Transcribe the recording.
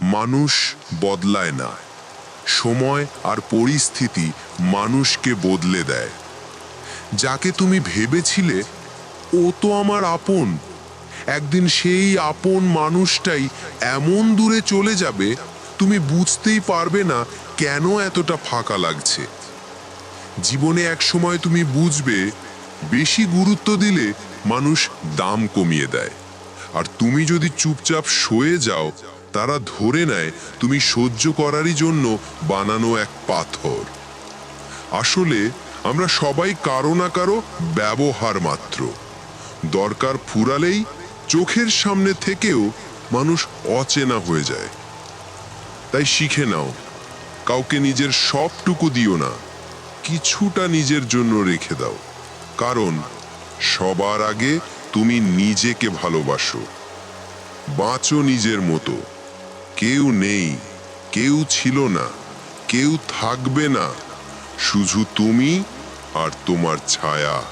মানুষ বদলায় না। সময় আর পরিস্থিতি মানুষকে বদলে দেয়। যাকে তুমি ভেবেছিলে, ও তো আমার আপন। একদিন সেই আপন মানুষটাই এমন দূরে চলে যাবে, তুমি বুঝতেই পারবে না কেন এতটা ফাঁকা লাগছে। জীবনে এক সময় তুমি বুঝবে, বেশি গুরুত্ব দিলে মানুষ দাম কমিয়ে দেয়। আর তুমি যদি চুপচাপ সয়ে যাও তারা ধরে নেয়, তুমি সহ্য করারই জন্য বানানো এক পাথর। আসলে, আমরা সবাই কারও না কারও ব্যবহার মাত্র। দরকার ফুরালেই চোখের সামনে থেকেও মানুষ অচেনা হয়ে যায়। তাই শিখে নাও, কাউকে নিজের সবটুকু দিও না, কিছুটা নিজের জন্য রেখে দাও। কারণ, সবার আগে তুমি নিজেকে ভালোবাসো। বাঁচো নিজের মতো। কেউ নেই কেউ ছিল না কেউ থাকবে না। শুধু তুমি আর তোমার ছায়া।